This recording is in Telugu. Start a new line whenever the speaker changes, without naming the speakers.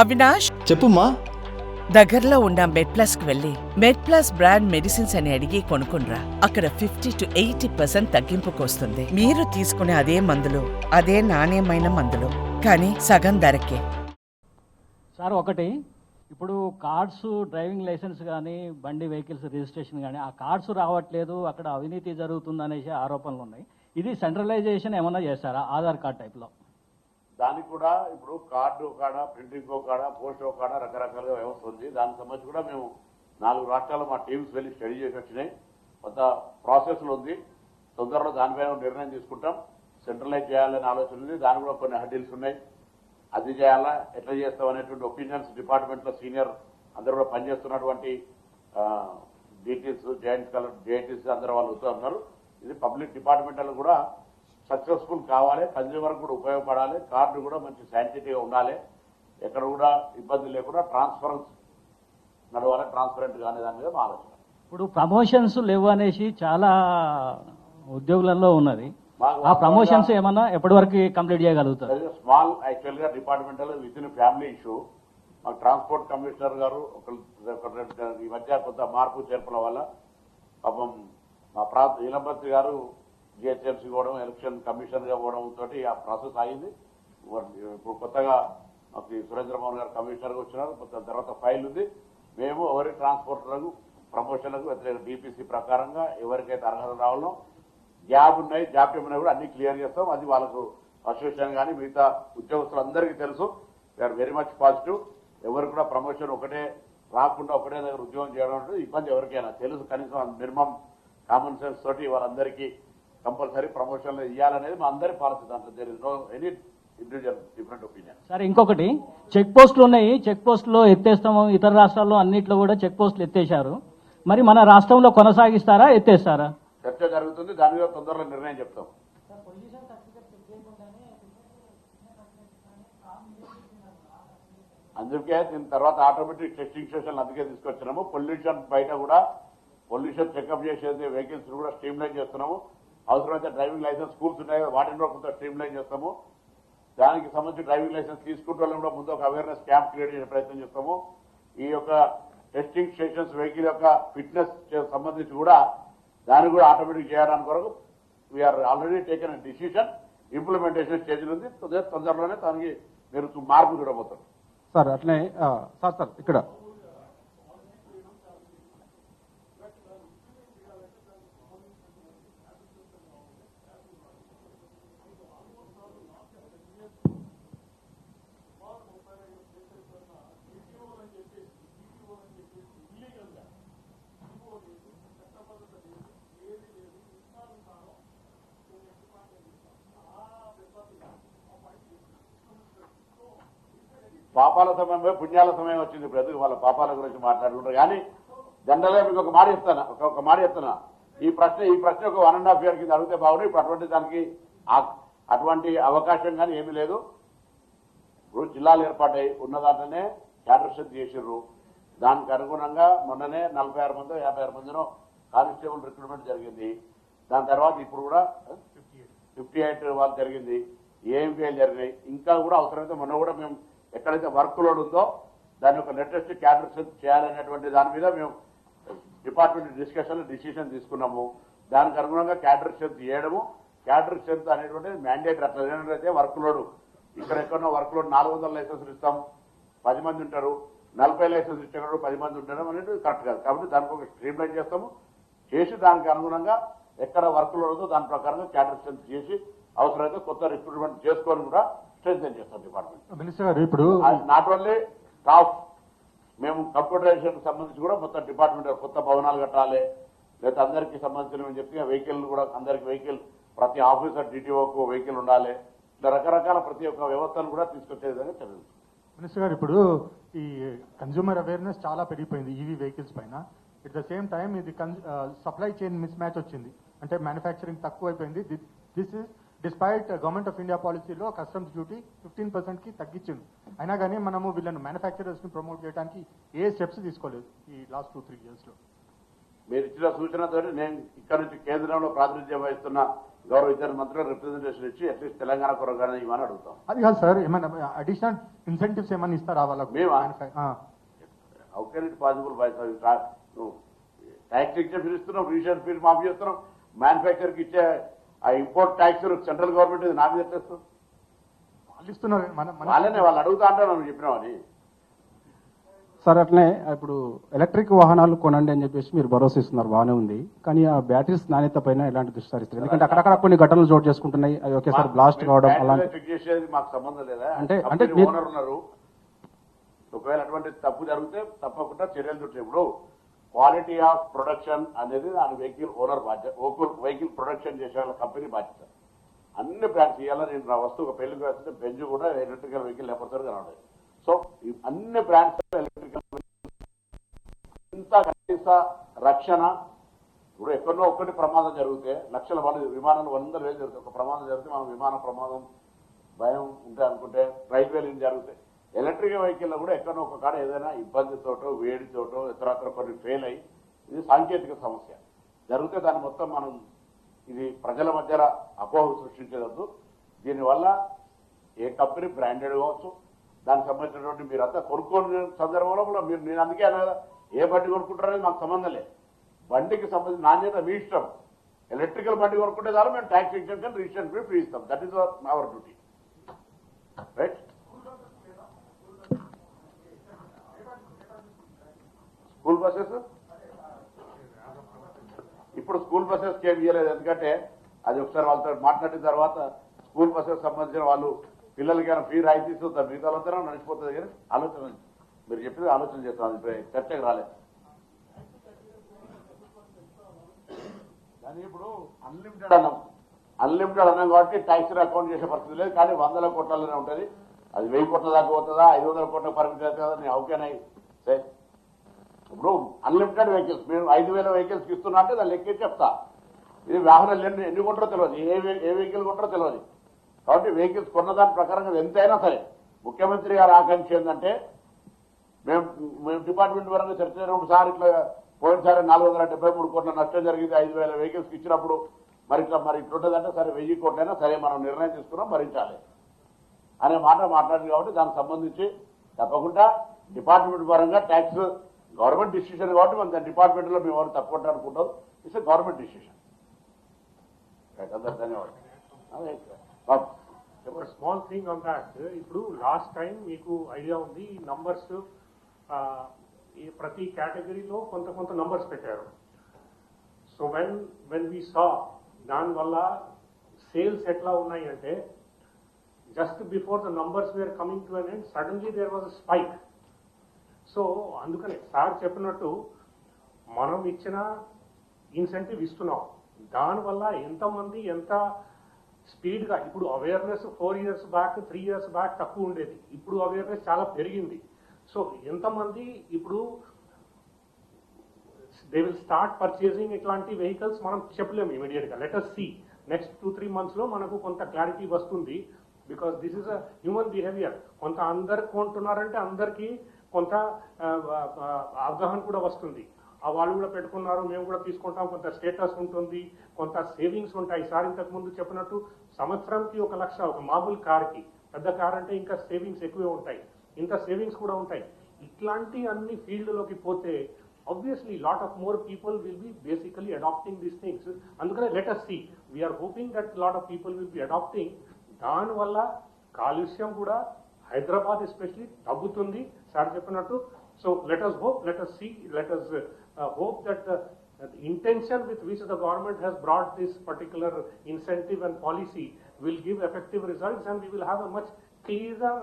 అవినాష్?
చెప్పుమా
దగ్గరలో ఉన్న మెడ్ ప్లస్కు వెళ్ళి మెడ్ ప్లస్ బ్రాండ్ మెడిసిన్స్ అని అడిగి కొనుక్కునరా అక్కడ ఫిఫ్టీ టు ఎయిటీ పర్సెంట్ తగ్గింపుకు వస్తుంది మీరు తీసుకునే అదే మందులు అదే నాణ్యమైన మందులు. కానీ సగం ధరకే.
సార్ ఒకటి. ఇప్పుడు కార్డ్స్ డ్రైవింగ్ లైసెన్స్ కానీ బండి వెహికల్స్ రిజిస్ట్రేషన్ కానీ ఆ కార్డ్స్ రావట్లేదు అక్కడ అవినీతి జరుగుతుంది అనేసి ఆరోపణలు ఉన్నాయి ఇది సెంట్రలైజేషన్ ఏమన్నా చేస్తారా ఆధార్ కార్డ్ టైప్లో?
దానికి కూడా ఇప్పుడు కార్డు కాడ ప్రింటింగ్ కాడ పోస్ట్ కాడ రకరకాలుగా వ్యవస్థ ఉంది. దానికి సంబంధించి కూడా మేము నాలుగు రాష్ట్రాల్లో మా టీమ్స్ వెళ్ళి స్టడీ చేసి వచ్చినాయి. కొంత ప్రాసెస్లో ఉంది. తొందరలో దానిపైన నిర్ణయం తీసుకుంటాం. సెంట్రలైజ్ చేయాలనే ఆలోచన ఉంది. దాని కూడా కొన్ని హడ్డీల్స్ ఉన్నాయి. అది చేయాలా? ఎట్లా చేస్తాం? అనేటువంటి ఒపీనియన్స్ డిపార్ట్మెంట్లో సీనియర్ అందరూ కూడా పనిచేస్తున్నటువంటి డీటీస్ జాయింట్ కలర్ జేఐటీస్ అందరూ వాళ్ళు వస్తూ ఉన్నారు. ఇది పబ్లిక్ డిపార్ట్మెంట్ కూడా సక్సెస్ఫుల్ కావాలి కన్జ్యూమర్ కూడా ఉపయోగపడాలి కార్డు కూడా మంచి శాంటిటీగా ఉండాలి. ఎక్కడ కూడా ఇబ్బంది లేకుండా ట్రాన్స్పరెన్స్ నడవాలి ట్రాన్స్పరెంట్ అనే దాని మీద మా ఆలోచన.
ఇప్పుడు ప్రమోషన్స్ లేవు అనేసి చాలా ఉద్యోగులలో ఉన్నది. ఆ ప్రమోషన్స్ ఏమన్నా ఎప్పటి వరకు కంప్లీట్ చేయగలుగుతారు?
స్మాల్ యాక్చువల్గా departmental with in family issue మాకు ట్రాన్స్పోర్ట్ కమిషనర్ గారు ఈ మధ్య కొంత మార్పు చేర్పుల వల్ల పాపం మా ప్రాంత నీలంబర్తి గారు జిహెచ్ఎంసీ పోవడం ఎలక్షన్ కమిషనర్గా పోవడం తోటి ఆ ప్రాసెస్ అయింది ఇప్పుడు కొత్తగా మాకు సురేంద్ర మోహన్ గారు కమిషనర్గా వచ్చినారు తర్వాత ఫైల్ ఉంది. మేము ఎవరి ట్రాన్స్పోర్టర్లకు ప్రమోషన్లకు వ్యతిరేక డిపిసి ప్రకారంగా ఎవరికైతే అర్హత రావాలో జాబ్ ఉన్నాయి జాబ్ ఏమైనా కూడా అన్ని క్లియర్ చేస్తాం. అది వాళ్ళకు అసోసియేషన్ కానీ మిగతా ఉద్యోగస్తులందరికీ తెలుసు. We're very much positive. ఎవరు కూడా ప్రమోషన్ ఒకటే రాకుండా ఒకటే దగ్గర ఉద్యోగం చేయడం ఇబ్బంది ఎవరికైనా. తెలుసు కనీసం మినిమం కామన్ సెన్స్ తోటి వాళ్ళందరికీ కంపల్సరీ ప్రమోషన్లు ఇవ్వాలనేది మా అందరి పాలసీ. దాంట్లో there is no any individual different opinion
సరే ఇంకొకటి చెక్ పోస్టులు ఉన్నాయి. చెక్ పోస్టులో ఎత్తేస్తాము. ఇతర రాష్ట్రాల్లో అన్నిట్లో కూడా చెక్ పోస్టులు ఎత్తేశారు. మరి మన రాష్ట్రంలో కొనసాగిస్తారా ఎత్తేస్తారా?
చర్చ జరుగుతుంది. దాని మీద తొందరలో నిర్ణయం చెప్తాం. అందుకే దీని తర్వాత ఆటోమేటిక్ టెస్టింగ్ స్టేషన్ అందుకే తీసుకొచ్చినాము. పొల్యూషన్ బయట కూడా పొల్యూషన్ చెకప్ చేసేది వెహికల్స్ కూడా స్ట్రీమ్ లైన్ చేస్తున్నాము. అవసరమైతే డ్రైవింగ్ లైసెన్స్ స్కూల్స్ ఉన్నాయి వాటిని కూడా కొంత స్ట్రీమ్ లైన్ చేస్తాము. దానికి సంబంధించి డ్రైవింగ్ లైసెన్స్ తీసుకుంటే కూడా ముందు ఒక అవేర్నెస్ క్యాంప్ క్రియేట్ చేసే ప్రయత్నం చేస్తాము. ఈ యొక్క టెస్టింగ్ స్టేషన్స్ వెహికల్ యొక్క ఫిట్నెస్ సంబంధించి కూడా దాన్ని కూడా ఆటోమేటిక్ చేయడానికి కొరకు we're already taken decision implementation stage ఉంది. తొందర- తొందరలోనే దానికి మీరు మార్పు చూడబోతారు
సార్ అట్లనే సార్ సార్ ఇక్కడ
పాపాల సమయం పోయి పుణ్యాల సమయం వచ్చింది ఇప్పుడు ఎందుకు వాళ్ళ పాపాల గురించి మాట్లాడుకుంటారు? కానీ జనరల్గా మీకు ఒక మాట చెప్తాను ఒక మాట చెప్తున్నా. ఈ ప్రశ్న ఈ ప్రశ్న ఒక వన్ అండ్ హాఫ్ ఇయర్ కింద అడిగితే బాగుంది ఇప్పుడు అటువంటి దానికి అటువంటి అవకాశం కానీ ఏమీ లేదు. ఇప్పుడు జిల్లాలు ఏర్పాటై ఉన్న దాంట్లోనే క్యాడర్షన్ చేసిర్రు. దానికి అనుగుణంగా మొన్ననే నలభై ఆరు మంది యాభై ఆరు మందినో కానిస్టేబుల్ రిక్రూట్మెంట్ జరిగింది. దాని తర్వాత ఇప్పుడు కూడా ఫిఫ్టీ ఎయిట్ వాళ్ళు జరిగింది. ఏఎంపీఎల్ జరిగినాయి. ఇంకా కూడా అవసరమైతే మొన్న కూడా మేము ఎక్కడైతే వర్క్ లోడ్ ఉందో దాని యొక్క లేటెస్ట్ క్యాడర్ చేయాలనేటువంటి దాని మీద మేము డిపార్ట్మెంట్ డిస్కషన్ డిసిషన్ తీసుకున్నాము. దానికి అనుగుణంగా క్యాడర్ స్ట్రెంత్ చేయడము క్యాడర్ స్ట్రెంత్ అనేటువంటిది మ్యాండేట్ అట్లా లేనట్లయితే వర్క్ లోడ్. ఇక్కడ ఎక్కడో వర్క్ లోడ్ నాలుగు వందల లైసెన్సులు ఇస్తాం. పది మంది ఉంటారు. నలభై లైసెన్స్ ఇచ్చేవాడు పది మంది ఉండడం అనేది కరెక్ట్ కాదు. కాబట్టి దానికి ఒక స్ట్రీమ్ లైన్ చేస్తాము. చేసి దానికి అనుగుణంగా ఎక్కడ వర్క్ లోడ్ ఉందో దాని ప్రకారంగా క్యాడర్ స్ట్రెంత్ చేసి అవసరమైతే కొత్త రిక్రూట్మెంట్ చేసుకొని కూడా స్ట్రెంగ్ చేస్తాం డిపార్ట్మెంట్
మినిస్టర్ గారు ఇప్పుడు
నాట్ ఓన్లీ స్టాఫ్ మేము కంప్యూటరైజేషన్ సంబంధించి కూడా మొత్తం డిపార్ట్మెంట్ కొత్త భవనాలు కట్టాలి. లేదా అందరికీ సంబంధించిన చెప్తే వెహికల్ కూడా అందరికి వెహికల్ ప్రతి ఆఫీసర్ డిటిఓకు వెహికల్ ఉండాలి. ఇట్లా రకరకాల ప్రతి ఒక్క వ్యవస్థను కూడా తీసుకొచ్చే విధంగా చర్యలు.
మినిస్టర్ గారు ఇప్పుడు ఈ కన్జ్యూమర్ అవేర్నెస్ చాలా పెరిగిపోయింది ఈవీ వెహికల్స్ పైన. ఎట్ ద సేమ్ టైం ఇది సప్లై చైన్ మిస్ మ్యాచ్ వచ్చింది. అంటే మ్యానుఫ్యాక్చరింగ్ తక్కువ అయిపోయింది this is despite government of India పాలసీలో కస్టమ్స్ డ్యూటీ ఫిఫ్టీన్ పర్సెంట్కి తగ్గించింది అయినా కానీ మనము వీళ్ళని మ్యానుఫ్యాక్చరర్స్ని ప్రమోట్ చేయడానికి ఏ స్టెప్స్ తీసుకోలేదు ఈ లాస్ట్ టూ త్రీ ఇయర్స్లో.
మీరు ఇచ్చిన సూచనతో నేను ఇక్కడ నుంచి కేంద్రంలో ప్రాతినిధ్యం వహిస్తున్న గౌరవ ఇద్దరు మంత్రులు రిప్రజెంటేషన్ ఇచ్చి అట్లీస్ట్ తెలంగాణ కొరగానే ఇవ్వని అడుగుతాం.
అది కాదు సార్ ఏమైనా అడిషనల్ ఇన్సెంటివ్స్ ఏమైనా ఇస్తారా వాళ్ళకు.
How can it possible by tax exemption ఇస్తున్నావు రీసెంట్ ఫీల్ మాఫీ చేస్తున్నావు మ్యానుఫ్యాక్చర్కి ఇచ్చే ఆ ఇంపోర్ట్ ట్యాక్స్ సెంట్రల్ గవర్నమెంట్ నా మీద
వాళ్ళు ఇస్తున్నారు. మన మన-
వాళ్ళనే వాళ్ళు అడుగుతా అంటారు నువ్వు చెప్పినావని
సార్ అట్లనే ఇప్పుడు ఎలక్ట్రిక్ వాహనాలు కొనండి అని చెప్పేసి మీరు భరోసా ఇస్తున్నారు. బాగానే ఉంది. కానీ ఆ బ్యాటరీస్ నాణ్యత పైన ఎలాంటి దృష్టి సారిస్తారు ఎందుకంటే అక్కడక్కడ కొన్ని ఘటనలు చోటు చేసుకుంటున్నాయి. అవి ఒకేసారి బ్లాస్ట్ కావడం అలాంటి
చేసేది మాకు సంబంధం లేదా?
అంటే- అంటే
ఓనర్ ఉన్నారు. ఒకవేళ అటువంటి తప్పు జరిగితే తప్పకుండా చర్యలు చుట్టే ఇప్పుడు క్వాలిటీ ఆఫ్ ప్రొడక్షన్ అనేది దాని వెహికల్ ఓనర్ బాధ్యత వెహికల్ ప్రొడక్షన్ చేసే వాళ్ళ కంపెనీ బాధ్యత. అన్ని బ్రాండ్స్ ఇవాళ నేను నా వస్తువు పెళ్ళికి వేస్తుంటే బెంజ్ కూడా ఎలక్ట్రికల్ వెహికల్ లేకపోతే కనబడదు సో అన్ని బ్రాండ్స్ ఎలక్ట్రికల్ ఇంత కనీస రక్షణ ఇప్పుడు ఎక్కడో ఒక్కటి ప్రమాదం జరిగితే లక్షల మంది విమానాలు వందల వేలు జరుగుతాయి. ఒక ప్రమాదం జరిగితే మనం విమాన ప్రమాదం భయం ఉంటే అనుకుంటే రైల్వేలు ఏం జరుగుతాయి. ఎలక్ట్రిక్ వెహికల్లో కూడా ఎక్కడో ఒక కాడ ఏదైనా ఇబ్బందితోటో వేడితోటో ఇతరత్ర కొన్ని ఫెయిల్ అయ్యి ఇది సాంకేతిక సమస్య. జరిగితే దాన్ని మొత్తం మనం ఇది ప్రజల మధ్య అపోహ సృష్టించవద్దు. దీనివల్ల ఏ కంపెనీ బ్రాండెడ్ కావచ్చు దానికి సంబంధించినటువంటి మీరంతా కొనుక్కోని సందర్భంలో కూడా మీరు నేను అందుకే అన్నా ఏ బండి కొనుక్కుంటారనేది మాకు సంబంధం లేదు. బండికి సంబంధించిన నాణ్యత మీ ఇష్టం. ఎలక్ట్రికల్ బండి కొనుక్కుంటే చాలా మేము tax exemption registration fee free ఇస్తాం. That is our duty right school buses? ఇప్పుడు స్కూల్ బస్సెస్ ఏం ఇవ్వలేదు ఎందుకంటే అది ఒకసారి వాళ్ళతో మాట్లాడిన తర్వాత స్కూల్ బస్సెస్ సంబంధించిన వాళ్ళు పిల్లలకి ఏమైనా ఫీ రాయితీ ఇస్తుంటారు మిగతా వాళ్ళతో నడిచిపోతుంది కానీ ఆలోచన మీరు చెప్పేది ఆలోచన చేస్తాం అది ఇప్పుడు చర్చకు రాలేదు. కానీ ఇప్పుడు అన్లిమిటెడ్ అన్నాం. అన్లిమిటెడ్ అన్నాం కాబట్టి ట్యాక్స్ అకౌంట్ చేసే పరిస్థితి లేదు. కానీ వందల కోట్లలోనే ఉంటుంది. అది వెయ్యి కోట్ల దాకా పోతుందా? ఐదు వందల కోట్ల పరిమితి అవుతుందా? నేను అవుకేనాయి సరే ఇప్పుడు అన్లిమిటెడ్ వెహికల్స్ మేము ఐదు వేల వెహికల్స్ ఇస్తున్నా అంటే దాన్ని లెక్కే చెప్తా. ఇది వాహనాలు ఎన్ని ఎన్ని కొంటారో తెలియదు ఏ ఏ వెహికల్ కొంటారో తెలియదు కాబట్టి వెహికల్స్ కొన్న దాని ప్రకారంగా ఎంతైనా సరే ముఖ్యమంత్రి గారు ఆకాంక్ష ఏంటంటే మేము మేము డిపార్ట్మెంట్ పరంగా చర్చ జరిగినప్పుడు సార్ ఇట్లా పోయినసారి నాలుగు వందల డెబ్బై మూడు కోట్ల నష్టం జరిగింది. ఐదు వేల వెహికల్స్కి ఇచ్చినప్పుడు మరి ఇట్లా మరి ఇట్లుంటుందంటే సరే వెయ్యి కోట్లైనా సరే మనం నిర్ణయం తీసుకున్నాం భరించాలి. అనే మాట మాట్లాడింది కాబట్టి దానికి సంబంధించి తప్పకుండా డిపార్ట్మెంట్ పరంగా ట్యాక్స్ గవర్నమెంట్ డిసిషన్ కాబట్టి మన డిపార్ట్మెంట్లో మేము ఎవరు తప్పకుండా అనుకుంటాం. ఇట్స్ గవర్నమెంట్ డిసిషన్ ధన్యవాదాలు.
స్మాల్ థింగ్ ఆన్ దాట్ ఇప్పుడు లాస్ట్ టైం మీకు ఐడియా ఉంది ఈ నంబర్స్ ఈ ప్రతి కేటగిరీలో కొంత కొంత నంబర్స్ పెట్టారు. So when when we saw దానివల్ల సేల్స్ ఎట్లా ఉన్నాయి అంటే just before the numbers were coming to an end suddenly there was spike so అందుకనే సార్ చెప్పినట్టు మనం ఇచ్చిన ఇన్సెంటివ్ ఇస్తున్నాం. దానివల్ల ఎంతమంది ఎంత స్పీడ్గా ఇప్పుడు awareness four years back three years back తక్కువ ఉండేది. ఇప్పుడు అవేర్నెస్ చాలా పెరిగింది. సో ఎంతమంది ఇప్పుడు దే విల్ స్టార్ట్ పర్చేసింగ్ ఇట్లాంటి వెహికల్స్ మనం చెప్పలేము ఇమీడియట్గా later let see next two three మంత్స్లో మనకు కొంత క్లారిటీ వస్తుంది. Because this is a human behaviour కొంత అందరు కొంటున్నారంటే అందరికీ కొంత అవగాహన కూడా వస్తుంది. ఆ వాళ్ళు కూడా పెట్టుకున్నారు మేము కూడా తీసుకుంటాం కొంత స్టేటస్ ఉంటుంది కొంత సేవింగ్స్ ఉంటాయి. సార్ ఇంతకుముందు చెప్పినట్టు సంవత్సరంకి ఒక లక్ష ఒక మామూలు కార్కి పెద్ద కార్ అంటే ఇంకా సేవింగ్స్ ఎక్కువే ఉంటాయి. ఇంత సేవింగ్స్ కూడా ఉంటాయి. ఇట్లాంటి అన్ని ఫీల్డ్లోకి పోతే obviously lot of more people will be basically adopting these things. అందుకనే let us see. We are hoping that lot of people will be adopting. దానివల్ల కాలుష్యం కూడా హైదరాబాద్ ఎస్పెషలీ తగ్గుతుంది సార్ చెప్పినట్టు so let us hope let us see let us hope that the intention with which the government has brought this particular incentive and policy will give effective results and we will have a much clearer